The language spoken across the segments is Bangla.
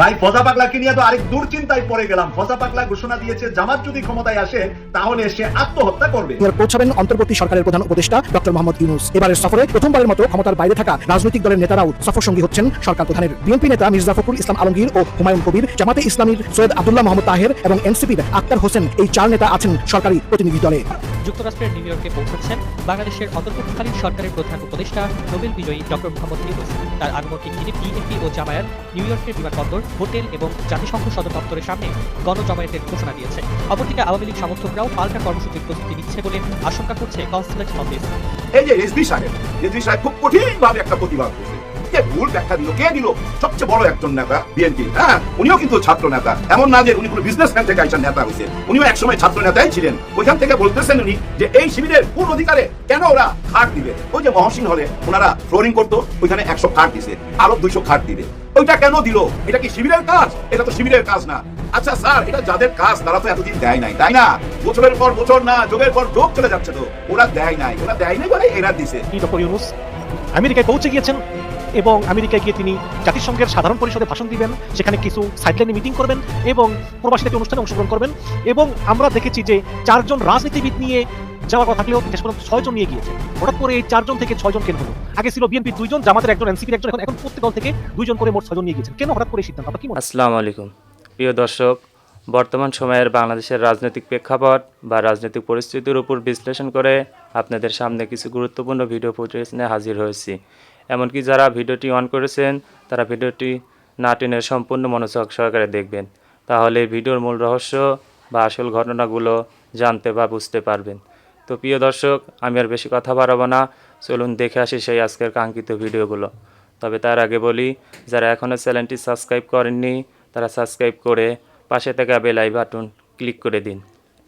ভাই, ফজা পাগলাকে নিয়ে তো আরেক দুশ্চিন্তায় পড়ে গেলাম। ফজা পাগলা ঘোষণা দিয়েছে, জামাত যদি ক্ষমতায় আসে, তাহলে সে আত্মহত্যা করবে। পৌঁছাবেন অন্তর্বর্তী সরকারের প্রধান উপদেষ্টা, ডক্টর মোহাম্মদ ইউনুস। এবারের সফরে প্রথমবারের মতো ক্ষমতার বাইরে থাকা রাজনৈতিক দলের নেতারাও সফর সঙ্গী হচ্ছেন সরকার প্রধানের। বিএনপি নেতা মির্জা ফখরুল ইসলাম আলমগীর ও হুমায়ুন কবির, জামাতে ইসলামীর সৈয়দ আব্দুল্লাহ মোহাম্মদ তাহের এবং এনসিপির আক্তার হোসেন এই চার নেতা আছেন সরকারি প্রতিনিধি দলে। যুক্তরাষ্ট্রের নিউ ইয়র্কে পৌঁছচ্ছেন বাংলাদেশের অন্তর্বর্তীকালীন সরকারের প্রধান উপদেষ্টা নোবেল বিজয়ী ডক্টর মোহাম্মদ ইউনুস। তার আগমনকে ঘিরে বিএনপি ও জামায়াত নিউ ইয়র্কের বিমানবন্দর হোটেল এবং জাতিসংঘ সদর দপ্তরের সামনে গণজমায়েতের ঘোষণা দিয়েছে। অপরদিকে আওয়ামী লীগ সমর্থকরাও পাল্টা কর্মসূচির প্রস্তুতি নিচ্ছে বলে আশঙ্কা করছে কনসুলেট অফিস। এই যে রেজবি সাহেব রেজবি সাহেব খুব কঠিন ভাবে একটা প্রতিবাদ করছে। কে ভুল ব্যাখ্যা দিল কে দিল। সবচেয়ে বড় একজন নেতা বিএনপি হ্যাঁ? উনিও কিন্তু ছাত্র নেতা। এমন না যে উনি কোনো বিজনেসম্যান থেকে একজন নেতা হয়েছে উনিও একসময় ছাত্র নেতাই ছিলেন। ওইখান থেকে বলতেছেন উনি যে এই শিবিরের কোন অধিকারে কেন ওরা খাট দিবে? ওই যে মহসিন হলে, ওনারা ফ্লোরিং করতো, ওইখানে একশো খাট দিছে। আরও দুইশো খাট দিবে। ওইটা কেন দিল? এটা কি শিবিরের কাজ? এটা তো শিবিরের কাজ না। আচ্ছা স্যার, এটা যাদের কাজ, তারা তো এতদিন দেয় নাই, তাই না? বছরের পর বছর না, যোগের পর যোগ চলে যাচ্ছে তো। ওরা দেয় নাই। ওরা দেয় নাই বলে এরা দিছে। আমেরিকায় পৌঁছে গিয়েছেন এবং আমেরিকায় গিয়ে তিনি জাতিসংঘের সাধারণ পরিষদে ভাষণ দিবেন, সেখানে কিছু সাইডলাইনে মিটিং করবেন এবং প্রবাসীদের অনুষ্ঠানে অংশগ্রহণ করবেন এবং আমরা দেখেছি যে চারজন রাজনীতিবিদ নিয়ে যাওয়ার কথা থাকলেও শেষ পর্যন্ত ছয়জন নিয়ে গিয়েছে। হঠাৎ করে এই চারজন থেকে ছয়জন কেন হলো? আগে ছিল বিএনপি দুইজন, জামাতের একজন এনসিপির একজন, এখন এখন প্রত্যেক দল থেকে দুইজন করে মোট ছয়জন নিয়ে গিয়েছেন। কেন হঠাৎ করে সিদ্ধান্ত? আপনার কি আসসালামু আলাইকুম। প্রিয় দর্শক, বর্তমান সময়ের বাংলাদেশের রাজনৈতিক প্রেক্ষাপট বা রাজনৈতিক পরিস্থিতির উপর বিশ্লেষণ করে আপনাদের সামনে কিছু গুরুত্বপূর্ণ ভিডিও ফুটেজ নিয়ে হাজির হয়েছি। এমনকি যারা ভিডিওটি অন করেছেন, তারা ভিডিওটি না টেনে সম্পূর্ণ মনোযোগ সহকারে দেখবেন। তাহলে ভিডিওর মূল রহস্য বা আসল ঘটনাগুলো জানতে বা বুঝতে পারবেন। তো প্রিয় দর্শক, আমি আর বেশি কথা বাড়াবো না। চলুন দেখে আসি সেই আজকের কাঙ্ক্ষিত ভিডিওগুলো। তবে তার আগে বলি, যারা এখনও চ্যানেলটি সাবস্ক্রাইব করেননি, তারা সাবস্ক্রাইব করে পাশে থাকা বেল আই বাটন ক্লিক করে দিন।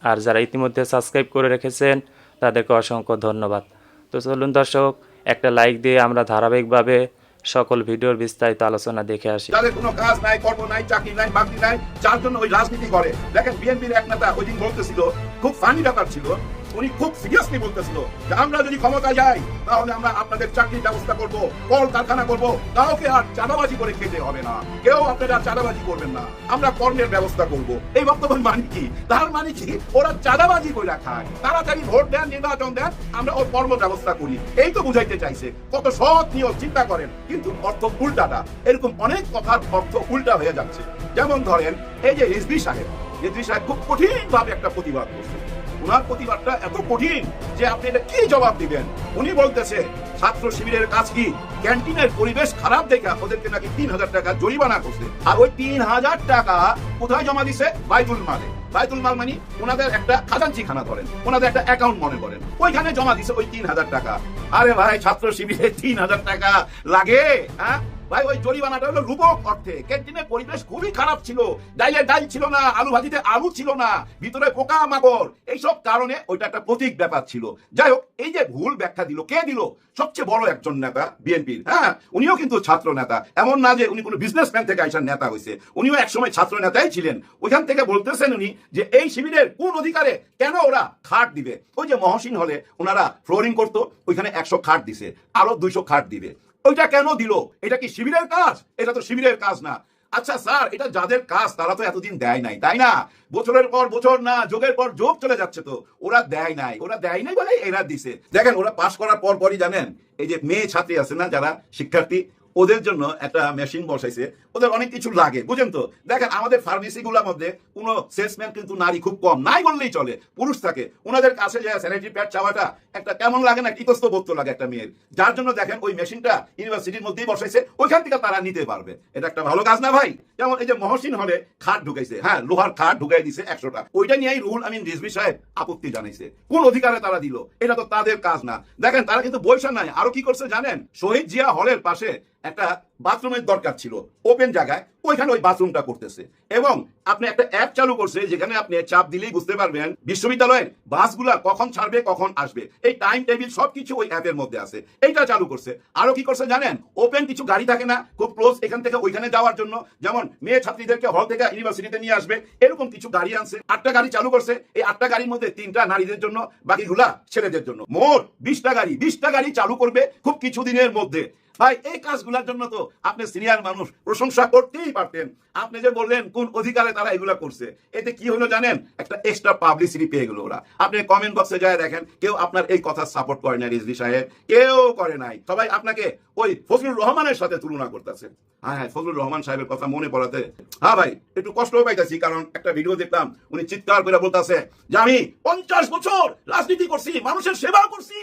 আর যারা ইতিমধ্যে সাবস্ক্রাইব করে রেখেছেন, তাদেরকে অসংখ্য ধন্যবাদ। তো চলুন দর্শক একটা লাইক দিয়ে আমরা ধারাবাহিকভাবে সকল ভিডিওর বিস্তারিত আলোচনা দেখে আসি। যাদের কোনো কাজ নাই, কর্ম নাই, চাকরি নাই, বাকরি নাই, যার জন্য ওই রাজনীতি করে। দেখেন বিএনপির এক নেতা ওই দিন বলতেছিল, খুব ফানি ব্যাপার ছিল উনি খুব সিরিয়াসলি বলতেছিল যে আমরা যদি ক্ষমতা যাই, তাহলে আমরা আপনাদের চাকরির ব্যবস্থা করব কল কারখানা করব। কাউকে আর চাঁদাবাজি করে খেতে হবে না। কেউ আপনারা চাঁদাবাজি করবেন না। আমরা কর্মের ব্যবস্থা করব। এই বক্তব্য মানে কি? তার মানে কি? ওরা চাঁদাবাজি করে খায়। তাড়াতাড়ি ভোট দেন, নির্বাচন দেন, আমরা ওর কর্ম ব্যবস্থা করি। এই তো বুঝাইতে চাইছে, কত সৎ নিয়ম চিন্তা করেন। কিন্তু অর্থ উল্টাটা, এরকম অনেক কথার অর্থ উল্টা হয়ে যাচ্ছে। যেমন ধরেন, এই যে রেজবি সাহেব রেজবি সাহেব খুব কঠিন ভাবে একটা প্রতিবাদ করছে। ওনার প্রতিবাদটা এত কঠিন যে আপনি এটা কি জবাব দিবেন? উনি বলতেছে, ছাত্র শিবিরের কাজ কি? ক্যান্টিনের পরিবেশ খারাপ দেখে ওদেরকে নাকি তিন হাজার টাকা জরিমানা করছে। আর ওই তিন হাজার টাকা কোথায় জমা দিছে? বাইতুল মালে। বাইতুল মাল মানে ওনাদের একটা খাজাঞ্চি খানা ধরেন। ওনাদের একটা অ্যাকাউন্ট মনে করেন। ওইখানে জমা দিছে ওই তিন হাজার টাকা। আরে ভাই, ছাত্র শিবিরে তিন হাজার টাকা লাগে হ্যাঁ? ভাই, ওই জরিমানাটা হলো রূপক অর্থে। ক্যান্টিনের পরিবেশ খুবই খারাপ ছিল। ডাইলে ডাল ছিল না, আলু ভাজিতে আলু ছিল না, ভিতরে পোকা মাকড়। এইসব কারণে ওইটা একটা প্রতীক ব্যাপার ছিল। যাই হোক, এই যে ভুল ব্যাখ্যা দিল, কে দিল? সবচেয়ে বড় একজন নেতা, বিএনপির হ্যাঁ? উনিও কিন্তু ছাত্র নেতা। এমন না যে উনি কোনো বিজনেসম্যান থেকে আইসার নেতা হয়েছে উনিও একসময় ছাত্র নেতাই ছিলেন। ওইখান থেকে বলতেছেন উনি যে এই শিবিরের কোন অধিকারে কেন ওরা খাট দিবে? ওই যে মহসিন হলে ওনারা ফ্লোরিং করতো, ওইখানে একশো খাট দিছে, আরও দুইশো খাট দিবে। ওইটা কেন দিল? এটা কি শিবিরের কাজ? এটা তো শিবিরের কাজ না। আচ্ছা স্যার, এটা যাদের কাজ, তারা তো এতদিন দেয় নাই, তাই না? বছরের পর বছর না, যোগের পর যোগ চলে যাচ্ছে তো। ওরা দেয় নাই, ওরা দেয় নাই বলে এরা দিছে। দেখেন, ওরা পাশ করার পর পরই জানেন, এই যে মেয়ে ছাত্রী আছে না, যারা শিক্ষার্থী ওদের জন্য একটা মেশিন বসাইছে। ওদের অনেক কিছু লাগে, বুঝেন তো? দেখেন, আমাদের ফার্মেসি গুলোর মধ্যে কোনো সেলসম্যান কিন্তু নারী খুব কম, নাই বললেই চলে, পুরুষ থাকে। ওনাদের কাছে যে স্যানিটারি প্যাড চাওয়াটা একটা কেমন লাগে না ইতস্ত বোধ লাগে একটা মেয়ের। যার জন্য দেখেন, ওই মেশিনটা ইউনিভার্সিটির মধ্যেই বসাইছে, ওইখান থেকে তারা নিতে পারবে। এটা একটা ভালো কাজ না ভাই? যেমন এই যে মহসিন হলে খাট ঢুকাইছে হ্যাঁ লোহার খাট ঢুকাই দিছে একশোটা। ওইটা নিয়েই রুহুল আমিন রিজভি সাহেব আপত্তি জানাইছে। কোন অধিকারে তারা দিল? এটা তো তাদের কাজ না। দেখেন, তারা কিন্তু বৈশা নাই। আরও কি করছে জানেন? শহীদ জিয়া হলের পাশে একটা বাথরুমের দরকার ছিল ওপেন জায়গায়, ওইখানে ওই বাথরুমটা করতেছে। এবং আপনি একটা অ্যাপ চালু করছে, যেখানে আপনি চাপ দিলেই বুঝতে পারবেন বিশ্ববিদ্যালয়ের বাসগুলা কখন ছাড়বে, কখন আসবে। এই টাইম টেবিল সবকিছু ওই অ্যাপের মধ্যে আছে। এইটা চালু করছে। আরও কি করছে জানেন? ওপেন কিছু গাড়ি থাকে না, খুব ক্লোজ এখান থেকে ওইখানে যাওয়ার জন্য। যেমন মেয়ে ছাত্রীদেরকে হল থেকে ইউনিভার্সিটিতে নিয়ে আসবে, এরকম কিছু গাড়ি আনছে। আটটা গাড়ি চালু করছে। এই আটটা গাড়ির মধ্যে তিনটা নারীদের জন্য বাকিগুলা ছেলেদের জন্য। মোট বিশটা গাড়ি বিশটা গাড়ি চালু করবে খুব কিছুদিনের মধ্যে। ভাই, এই কাজগুলোর জন্য তো আপনি সিনিয়র মানুষ, প্রশংসা করতেই পারতেন। আপনি যে বললেন, কোন অধিকারে তারা এগুলা করছে, এতে কি হলো জানেন? একটা এক্সট্রা পাবলিসিটি পেয়ে গেল ওরা। আপনি কমেন্ট বক্সে যায় দেখেন, কেউ আপনার এই কথা সাপোর্ট করে না রিজভি সাহেব। কেউ করে নাই। সবাই আপনাকে ওই ফজলুর রহমানের সাথে তুলনা করতেছে। হ্যাঁ হ্যাঁ ফজলুর রহমান সাহেবের কথা মনে পড়াতে। হ্যাঁ ভাই, একটু কষ্ট পাইতেছি, কারণ একটা ভিডিও দেখলাম, উনি চিৎকার করে বলতেছে যে, আমি পঞ্চাশ বছর রাজনীতি করছি, মানুষের সেবা করছি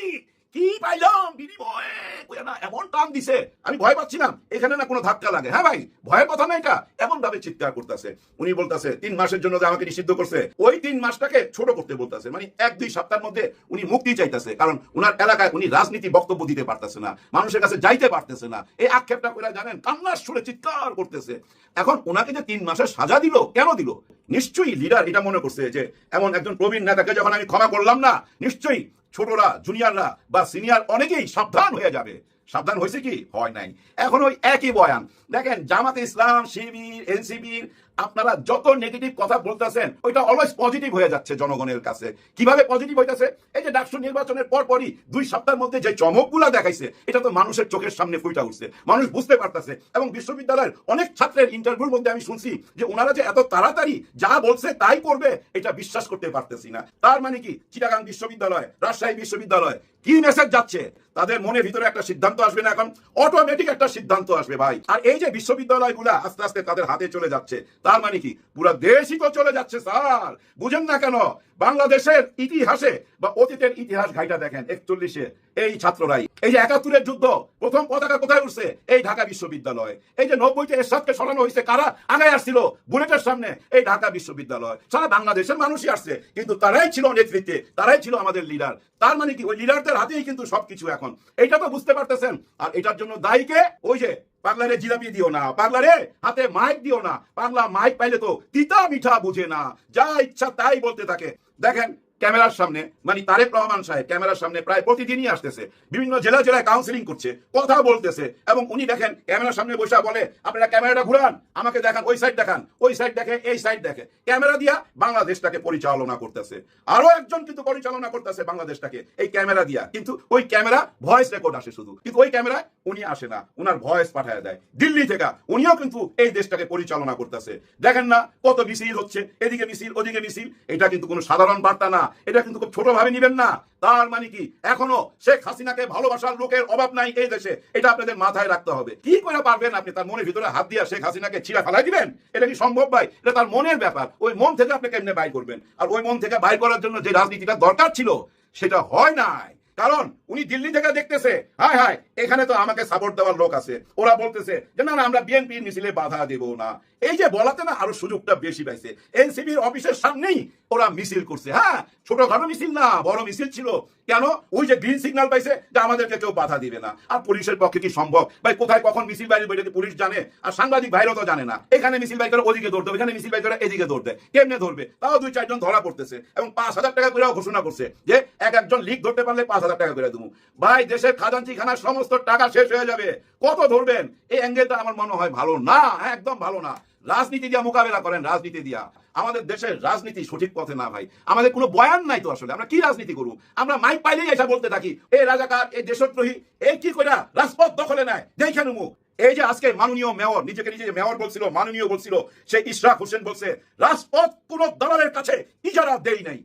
কি পাইলাম? বিনিময়ে কইয়া না এমন টান দিছে, আমি ভয় পাচ্ছি না। এখানে না কোনো ধাক্কা লাগে। হ্যাঁ ভাই, ভয়ের কথা না এটা। এমন ভাবে চিৎকার করতেছে। উনি বলতেছে, তিন মাসের জন্য যে আমাকে নিষিদ্ধ করছে। ওই তিন মাসটাকে ছোট করতে বলতেছে। মানে এক, দুই সপ্তাহের মধ্যে উনি মুক্তি চাইতেছে। কারণ উনার এলাকায় উনি রাজনীতি বক্তব্য দিতে পারতেছে না। মানুষের কাছে যাইতে পারতেছে না। এই আক্ষেপটা করে জানেন, কান্নার সুরে চিৎকার করতেছে। এখন ওনাকে যে তিন মাসের সাজা দিল, কেন দিল? নিশ্চয়ই লিডার এটা মনে করছে যে, এমন একজন প্রবীণ নেতাকে যখন আমি ক্ষমা করলাম না, নিশ্চয়ই ছোটরা জুনিয়ররা বা সিনিয়র অনেকেই সাবধান হয়ে যাবে। সাবধান হয়েছে কি? হয় নাই। এখন ওই একই বয়ান। দেখেন, জামাতে ইসলাম, শিবির এনসিবির আপনারা যত নেগেটিভ কথা বলতেছেন, ওইটা অলওয়েজ পজিটিভ হয়ে যাচ্ছে জনগণের কাছে। কীভাবে পজিটিভ হইতাছে? এই যে ডাকসু নির্বাচনের পর পরই দুই সপ্তাহের মধ্যে যে চমকগুলা দেখাইছে, এটা তো মানুষের চোখের সামনে ফুইটা উঠছে। মানুষ বুঝতে পারতেছে। এবং বিশ্ববিদ্যালয়ের অনেক ছাত্রের ইন্টারভিউর মধ্যে আমি শুনছি যে ওনারা যে এত তাড়াতাড়ি যা বলছে তাই করবে, এটা বিশ্বাস করতে পারতেছি না। তার মানে কি? চিটাগাং বিশ্ববিদ্যালয়, রাজশাহী বিশ্ববিদ্যালয়, কি মেসেজ যাচ্ছে? তাদের মনের ভিতরে একটা সিদ্ধান্ত আসবে না, এখন অটোমেটিক একটা সিদ্ধান্ত আসবে ভাই। আর এই যে বিশ্ববিদ্যালয়গুলা আস্তে আস্তে তাদের হাতে চলে যাচ্ছে, তার মানে কি? পুরো দেশই তো চলে যাচ্ছে, স্যার। বুঝেন না কেন? বাংলাদেশের ইতিহাসে বা অতীতের ইতিহাস ঘাইটা দেখেন, একচল্লিশে, এই ছাত্ররাই। এই যে একাত্তরের যুদ্ধ, প্রথম পতাকা কোথায় উঠছে এই ঢাকা বিশ্ববিদ্যালয়। এই যে নব্বইতে এরশাদকে সরানো হয়েছে, কারা? আগায় আসছিল, বুলেটের সামনে, এই ঢাকা বিশ্ববিদ্যালয়। সারা বাংলাদেশের মানুষই আসছে, কিন্তু তারাই ছিল নেতৃত্বে, তারাই ছিল আমাদের লিডার তার মানে কি? ওই লিডারদের হাতেই কিন্তু সবকিছু এখন। এটা তো বুঝতে পারতেছেন। আর এটার জন্য দায়ীকে ওই যে পার্লারে জিলাপি দিও না পার্লারে হাতে মাইক দিও না। পাগলা মাইক পাইলে তো তিতা মিঠা বুঝে না। যা ইচ্ছা তাই বলতে থাকে। দেখেন ক্যামেরার সামনে মানে তারেক রহমান সাহেব ক্যামেরার সামনে প্রায় প্রতিদিনই আসতেছে। বিভিন্ন জেলা জেলায় কাউন্সিলিং করছে, কথা বলতেছে, এবং উনি দেখেন, ক্যামেরার সামনে বসে বলে, আপনারা ক্যামেরাটা ঘুরান, আমাকে দেখান, ওই সাইড দেখান, ওই সাইড দেখে, এই সাইড দেখে। ক্যামেরা দিয়া বাংলাদেশটাকে পরিচালনা করতেছে। আরও একজন কিন্তু পরিচালনা করতেছে বাংলাদেশটাকে, এই ক্যামেরা দিয়া। কিন্তু ওই ক্যামেরা ভয়েস রেকর্ড আসে শুধু। কিন্তু ওই ক্যামেরায় উনি আসে না, উনার ভয়েস পাঠায় দেয়। দিল্লি থেকে উনিও কিন্তু এই দেশটাকে পরিচালনা করতেছে। দেখেন না, কত মিছিল হচ্ছে, এদিকে মিছিল, ওদিকে মিছিল, এটা কিন্তু কোনো সাধারণ বার্তা না। এটা কিন্তু খুব ছোট ভাবে নিবেন না। তার মানে কি? এখনও শেখ হাসিনাকে ভালোবাসার লোকের অভাব নাই এই দেশে। এটা আপনাদের মাথায় রাখতে হবে। কি করে পারবেন আপনি তার মনের ভিতরে হাত দিয়া শেখ হাসিনাকে ছিঁড়া ফেলাই দিবেন? এটা কি সম্ভব ভাই? এটা তার মনের ব্যাপার। ওই মন থেকে আপনি কেমনে বাইর করবেন? আর ওই মন থেকে বাইর করার জন্য যে রাজনীতিটা দরকার ছিল, সেটা হয় নাই। কারণ উনি দিল্লি থেকে দেখতেছে। হায় হায় এখানে তো আমাকে সাপোর্ট দেওয়ার লোক আছে। ওরা বলতেছে যে, না আমরা বিএনপি মিছিলে বাধা দেব না। এই যে বলাতে না আরও সুযোগটা বেশি পাইছে। এনসিবির অফিসের সামনেই ওরা মিছিল করছে। হ্যাঁ ছোটখাটো মিছিল না, বড় মিছিল ছিল। কেন? ওই যে গ্রিন সিগন্যাল পাইছে যে, আমাদেরকে কেউ বাধা দিবে না। আর পুলিশের পক্ষে কি সম্ভব? ভাই, কোথায়, কখন মিছিল বাইরে বেরোতে পুলিশ জানে? আর সাংবাদিক ভাইরও তো জানে না। এখানে মিছিল বাই ওদিকে হবে এখানে মিছিল বাই এদিকে দৌড়তে কেমনে ধরবে? তাও দুই, চারজন ধরা পড়তেছে এবং পাঁচ হাজার টাকা করে ঘোষণা করছে যে, এক, একজন লিক ধরতে পারলে পাঁচ হাজার টাকা করে দেবো ভাই, দেশের খাজাঞ্চি খানার সমস্ত টাকা শেষ হয়ে যাবে। কত ধরবেন? এই অ্যাঙ্গেলটা আমার মনে হয় ভালো না, একদম ভালো না। রাজনীতি দিয়া মোকাবেলা করেন, রাজনীতি দিয়া। আমাদের দেশের রাজনীতি সঠিক পথে না ভাই। আমাদের কোনো বয়ান নাই তো আসলে। আমরা কি রাজনীতি করব? আমরা মাইক পাইলেই এসে বলতে থাকি, এ রাজাকার, এ দেশদ্রোহী, এ কি করে রাজপথ দখলে নেয়? দেখে নেব। এই যে আজকে মাননীয় মেয়র, নিজেকে নিজে মেয়র বলছিল, মাননীয় বলছিল, সে ইশরাক হোসেন বলছে, রাজপথ কোন দালালের কাছে ইজারা দেই নাই।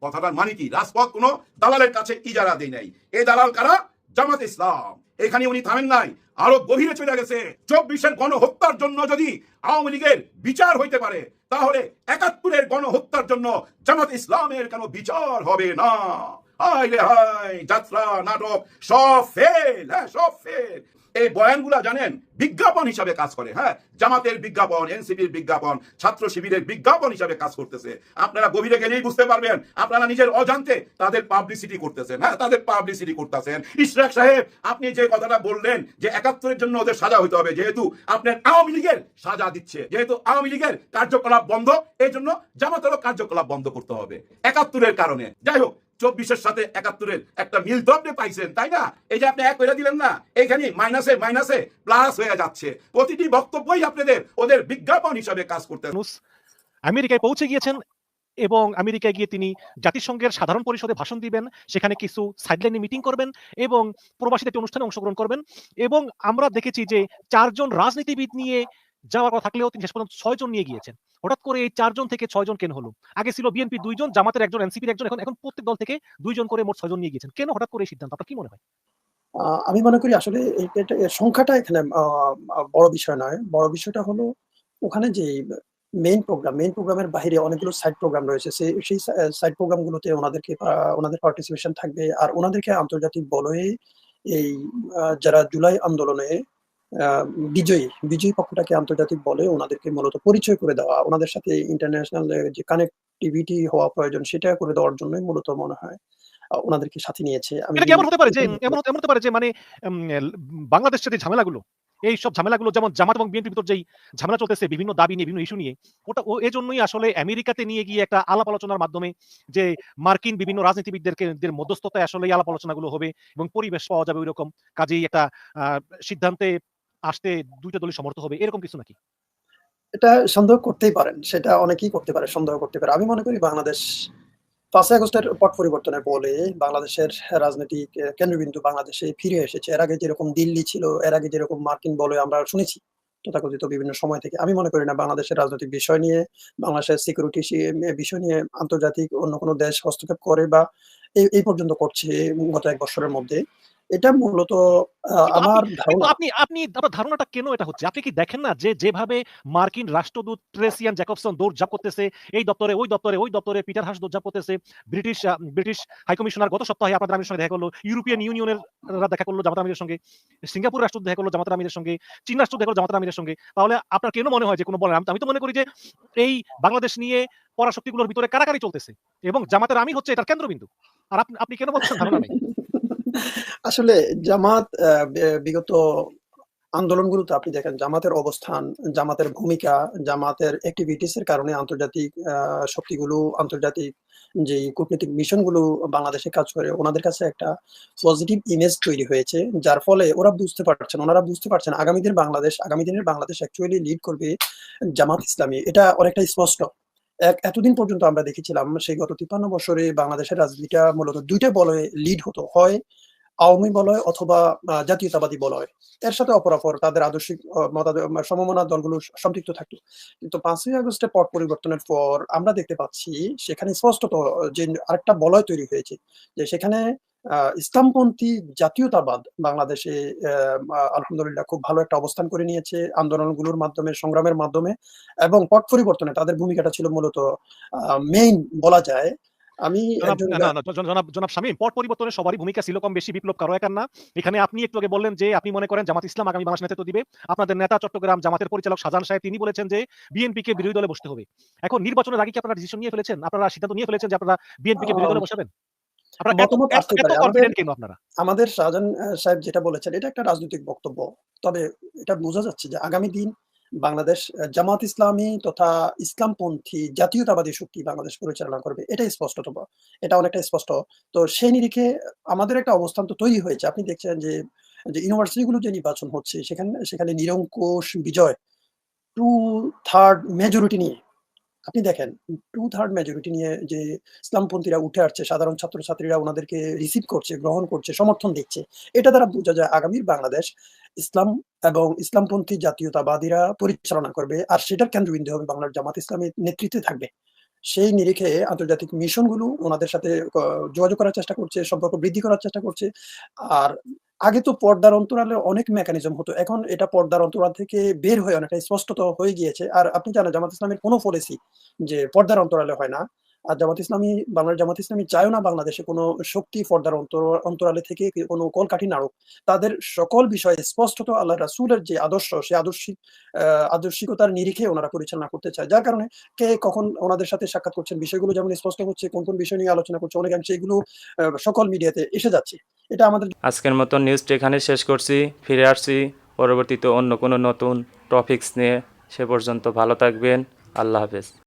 কথাটার মানে কি? রাজপথ কোন দালালের কাছে ইজারা দেই নাই। এই দালাল কারা? জামাত ইসলাম। এখানে উনি থামেন নাই। আরও গভীরে চলে গেছে। চব্বিশের গণহত্যার জন্য যদি আওয়ামী লীগের বিচার হইতে পারে, তাহলে একাত্তরের গণহত্যার জন্য জামাত ইসলামের কেন বিচার হবে না? হাই রে হায়, যাত্রা, নাটক, সব ফেল হ্যাঁ সব ফেল এই বয়ানগুলা জানেন? বিজ্ঞাপন হিসাবে কাজ করে হ্যাঁ? জামাতের বিজ্ঞাপন, এনসিপির বিজ্ঞাপন, ছাত্র শিবিরের বিজ্ঞাপন হিসাবে কাজ করতেছে। আপনারা গভীরে গেলেই বুঝতে পারবেন, আপনারা নিজের অজান্তে তাদের পাবলিসিটি করতেছেন হ্যাঁ? তাদের পাবলিসিটি করতেছেন। ইশরাক সাহেব, আপনি যে কথাটা বললেন যে একাত্তরের জন্য ওদের সাজা হইতে হবে, যেহেতু আপনার আওয়ামী লীগের সাজা দিচ্ছে, যেহেতু আওয়ামী লীগের কার্যকলাপ বন্ধ এই জন্য জামাতেরও কার্যকলাপ বন্ধ করতে হবে, একাত্তরের কারণে। যাই হোক চব্বিশের সাথে একাত্তরের একটা মিল দ্রব্যে পাইছেন, তাই না? এই যে আপনি এক করে দিলেন না এখানে মাইনাসে মাইনাসে প্লাস হয়ে যাচ্ছে। প্রতিটি বক্তব্যই আপনাদের, ওদের বিজ্ঞাপন হিসাবে কাজ করতে আমেরিকায় পৌঁছে গিয়েছেন এবং আমেরিকায় গিয়ে তিনি জাতিসংঘের সাধারণ পরিষদে ভাষণ দিবেন, সেখানে কিছু সাইডলাইনে মিটিং করবেন এবং প্রবাসীদের অনুষ্ঠানে অংশগ্রহণ করবেন এবং আমরা দেখেছি যে চারজন রাজনীতিবিদ নিয়ে যাওয়ার কথা থাকলেও তিনি শেষ পর্যন্ত ছয়জন নিয়ে গিয়েছেন। হঠাৎ করে এই চারজন থেকে ছয়জন কেন হলো? আগে ছিল বিএনপি দুইজন, জামাতের একজন, এনসিপির একজন, এখন এখন প্রত্যেক দল থেকে দুইজন করে মোট ছয়জন নিয়ে গিয়েছেন। কেন হঠাৎ করে এই সিদ্ধান্ত? আপনার কি মনে হয়? আমি মনে করি আসলে সংখ্যাটা এখানে বড় বিষয় নয়। বড় বিষয়টা হলো ওখানে যে মেইন প্রোগ্রাম মেইন প্রোগ্রামের বাইরে অনেকগুলো সাইড প্রোগ্রাম রয়েছে। সেই সাইড প্রোগ্রামগুলোতে ওনাদেরকে ওনাদের পার্টিসিপেশন থাকবে। আর ওনাদেরকে আন্তর্জাতিক বলয়ে এই যারা জুলাই আন্দোলনে বিজয়ী বিজয়ী পক্ষটাকে আন্তর্জাতিক বলে ওনাদেরকে মূলত পরিচয় করে দেওয়া ওনাদের সাথে ইন্টারন্যাশনাল যে কানেক্টিভিটি হওয়া প্রয়োজন সেটা করে দেওয়ার জন্যই মূলত মনে হয় ওনাদেরকে সাথে নিয়েছে। আমি এটা এমন হতে পারে যে এমন এমন হতে পারে যে মানে বাংলাদেশের যে ঝামেলাগুলো এই সব ঝামেলাগুলো যেমন জামাত এবং বিএনপির ভিতর যেই ঝামেলা চলতেছে বিভিন্ন দাবি নিয়ে বিভিন্ন ইস্যু নিয়ে ওটা ও এজন্যই আসলে আমেরিকাতে নিয়ে গিয়ে একটা আলাপ আলোচনার মাধ্যমে যে মার্কিন বিভিন্ন রাজনীতিবিদদেরকে দের মধ্যস্থতায় আসলে এই আলাপ আলোচনাগুলো হবে এবং পরিবেশ পাওয়া যাবে ওইরকম। কাজেই একটা আহ, সিদ্ধান্তে আসতে দুইটা দলই সমর্থ হবে, এরকম কিছু নাকি? এটা সন্দেহ করতেই পারেন, সেটা অনেকেই করতে পারে, সন্দেহ করতে পারে। আমি মনে করি বাংলাদেশ পাঁচই আগস্টের পট পরিবর্তনের বলে বাংলাদেশের রাজনৈতিক কেন্দ্রবিন্দু বাংলাদেশে ফিরে এসেছে। এর আগে যেরকম দিল্লি ছিল, এর আগে যেরকম মার্কিন বলে আমরা শুনেছি, তথাকথিত বিভিন্ন সময় থেকে। আমি মনে করি না বাংলাদেশের রাজনৈতিক বিষয় নিয়ে, বাংলাদেশের সিকিউরিটি বিষয় নিয়ে আন্তর্জাতিক অন্য কোনো দেশ হস্তক্ষেপ করে বা এই এই পর্যন্ত করছে গত এক বছরের মধ্যে। এটা মূলত আমার আপনি- আপনি ধারণাটা কেন এটা হচ্ছে? আপনি কি দেখেন না যে যেভাবে মার্কিন রাষ্ট্রদূত ট্রেসিয়ান জ্যাকবসন দৌড়ঝাঁপ করতেছে এই দপ্তরে ওই দপ্তরে ওই দপ্তরে পিটার হাস দৌড়ঝাঁপ করতেছে ব্রিটিশ ব্রিটিশ হাইকমিশনার গত সপ্তাহে আপনাদের সঙ্গে দেখা করল ইউরোপিয়ান ইউনিয়নের দেখা করল জামাত আমিরের সঙ্গে সিঙ্গাপুর রাষ্ট্রদূত দেখা করল জামাত আমিরের সঙ্গে চীন রাষ্ট্র দেখা করল জামাত আমিরের সঙ্গে। তাহলে আপনার কেন মনে হয় যে কোনো বলেন আমি তো- মনে করি যে এই বাংলাদেশ নিয়ে পরাশক্তিগুলোর ভিতরে কারাকারি চলতেছে এবং জামাতের আমি হচ্ছে এটার কেন্দ্রবিন্দু। আর আপনি আপনি কেন বলছেন ধারণা নেই? আসলে জামাত বিগত আন্দোলনগুলোতে আপনি দেখেন জামাতের অবস্থান, জামাতের ভূমিকা, জামাতের অ্যাক্টিভিটিস এর কারণে আন্তর্জাতিক শক্তিগুলো, আন্তর্জাতিক যে কূটনৈতিক মিশনগুলো বাংলাদেশে কাজ করে, ওনাদের কাছে একটা পজিটিভ ইমেজ তৈরি হয়েছে, যার ফলে ওরা বুঝতে পারছেন, ওনারা বুঝতে পারছেন আগামী দিন বাংলাদেশ, আগামী দিনের বাংলাদেশ অ্যাকচুয়ালি লিড করবে জামাত ইসলামী। এটা অনেকটা স্পষ্ট। এতদিন পর্যন্ত আমরা দেখেছিলাম, সেই গত তিপ্পান্ন বছরে বাংলাদেশের রাজনীতিটা মূলত দুইটা বলে লিড হতো। হয় আওয়ামী বলয় অথবা জাতীয়তাবাদী বলয়। এর সাথে অপরাপর তাদের আদর্শিক সমমনা দলগুলো সম্পৃক্ত থাকতো। কিন্তু পাঁচই আগস্টের পট পরিবর্তনের পর আমরা দেখতে পাচ্ছি সেখানে স্পষ্টত যে আরেকটা বলয় তৈরি হয়েছে, যে সেখানে ইসলামপন্থী জাতীয়তাবাদ বাংলাদেশে আলহামদুলিল্লাহ খুব ভালো একটা অবস্থান করে নিয়েছে আন্দোলনগুলোর মাধ্যমে, সংগ্রামের মাধ্যমে। এবং পট পরিবর্তনে তাদের ভূমিকাটা ছিল মূলত মেইন বলা যায় আমি জনাব শামীম পট পরিবর্তনে সবারই ভূমিকা ছিল কম বেশি বিপ্লব কারও একার না। এখানে আপনি একটু আগে বললেন যে আপনি মনে করেন জামাত ইসলাম আগামী বাংলাদেশ নেতৃত্ব দিবে। আপনাদের নেতা চট্টগ্রাম জামাতের পরিচালক শাহজাহান সাহেব তিনি বলেছেন যে বিএনপি কে বিরোধী দলে বসতে হবে। এখন নির্বাচনের আগে কি আপনারা ডিসিশন নিয়ে ফেলেছেন? আপনারা সিদ্ধান্ত নিয়ে ফেলেছেন যে আপনারা বিএনপি কে বিরোধী দলে বসাবেন? আমাদের শাহজাহান সাহেব যেটা বলেছেন এটা একটা রাজনৈতিক বক্তব্য। তবে এটা বোঝা যাচ্ছে যে আগামী দিন বাংলাদেশ জামাত ইসলামী তথা ইসলামপন্থী জাতীয়তাবাদী শক্তি বাংলাদেশ পরিচালনা করবে। এটাই স্পষ্ট এটা অনেকটা স্পষ্ট। তো সেই নিরিখে আমাদের একটা অবস্থান তো তৈরি হয়েছে। আপনি দেখছেন যে যে ইউনিভার্সিটিগুলো যে নির্বাচন হচ্ছে, সেখানে সেখানে নিরঙ্কুশ বিজয়। টু থার্ড মেজরিটি নিয়ে আপনি দেখেন টু থার্ড মেজরিটি নিয়ে যে ইসলামপন্থীরা উঠে আসছে, সাধারণ ছাত্রছাত্রীরা ওনাদেরকে রিসিভ করছে, গ্রহণ করছে, সমর্থন দিচ্ছে, এটা দ্বারা বোঝা যায় আগামীর বাংলাদেশ ইসলাম এবং ইসলামপন্থী জাতীয়তাবাদীরা পরিচালনা করবে আর সেটার কেন্দ্রবিন্দু হবে বাংলার জামাত ইসলামের নেতৃত্বে থাকবে। সেই নিরিখে আন্তর্জাতিক মিশনগুলো ওনাদের সাথে যোগাযোগ করার চেষ্টা করছে, সম্পর্ক বৃদ্ধি করার চেষ্টা করছে আর আগে তো পর্দার অন্তরালে অনেক মেকানিজম হতো। এখন এটা পর্দার অন্তরাল থেকে বের হয়ে অনেকটা স্পষ্টত হয়ে গিয়েছে। আর আপনি জানেন, জামাত ইসলামের কোনো পলিসি যে পর্দার অন্তরালে হয় না। আর জামাত ইসলামী, বাংলার জামাত ইসলামী চায়ও না বাংলাদেশে কোনো শক্তি পর্দার অন্তর, অন্তরালে থেকে কোনো কলকাঠি নাড়ুক। তাদের সকল বিষয়ে স্পষ্টত আল্লাহ রাসুলের যে আদর্শ, সে আদর্শিক আদর্শিকতার নিরিখে ওনারা পরিচালনা করতে চায়। যার কারণে কে কখন ওনাদের সাথে সাক্ষাৎ করছেন, বিষয়গুলো যেমন স্পষ্ট হচ্ছে, কোন কোন বিষয় নিয়ে আলোচনা করছে অনেকাংশে এগুলো সকল মিডিয়াতে এসে যাচ্ছে। এটা আমাদের আজকের মতো নিউজটি এখানে শেষ করছি। ফিরে আসছি পরবর্তীতে অন্য কোনো নতুন টপিকস নিয়ে। সে পর্যন্ত ভালো থাকবেন। আল্লাহ হাফেজ।